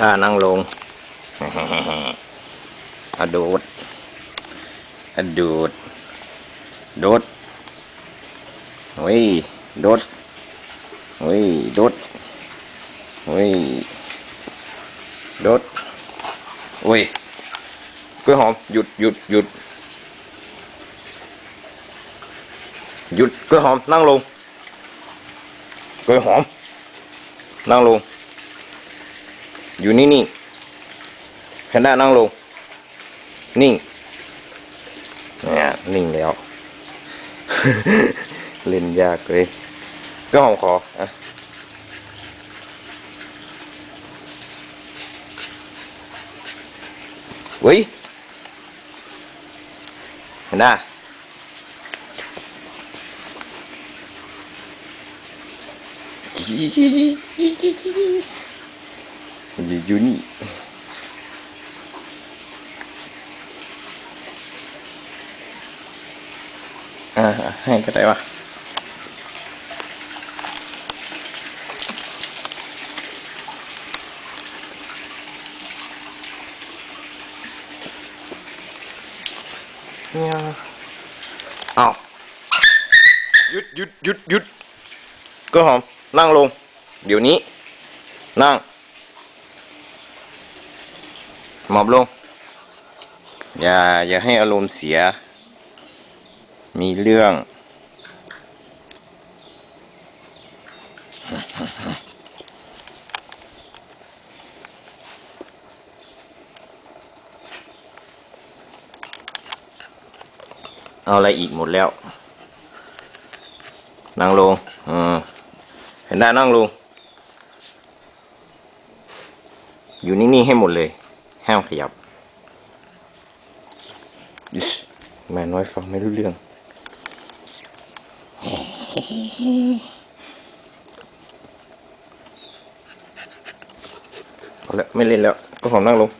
ถ้านั่งลงอะโดดอะโดดดดเฮ้ยดดเฮ้ยดดเฮ้ยดดโอ้ยกล้วยหอมหยุดหยุดหยุดหยุดกล้วยหอมนั่งลงกล้วยหอมนั่งลง อยู่นิ่งๆแพนด้านั่งลง นิ่งเนี่ยนิ่งแล้ว เล่นยากเลย ก็หอมขออะเฮ้ยแพนด้า อยู่นี่อ่าให้ก็ได้วะเนี่ยเอาหยุดหยุดหยุดหยุดก็หอมนั่งลง เดี๋ยวนี้ นั่ง หมอบลง อย่า อย่าให้อารมณ์เสีย มีเรื่อง เอาอะไรอีกหมดแล้ว นั่งลงเห็นได้นั่งลง อยู่นิ่งๆให้หมดเลย ห้ามขยับแม่น้อยฟังไม่รู้เรื่อง เอแล้วไม่เล่นแล้ว ก็ขอนั่งลง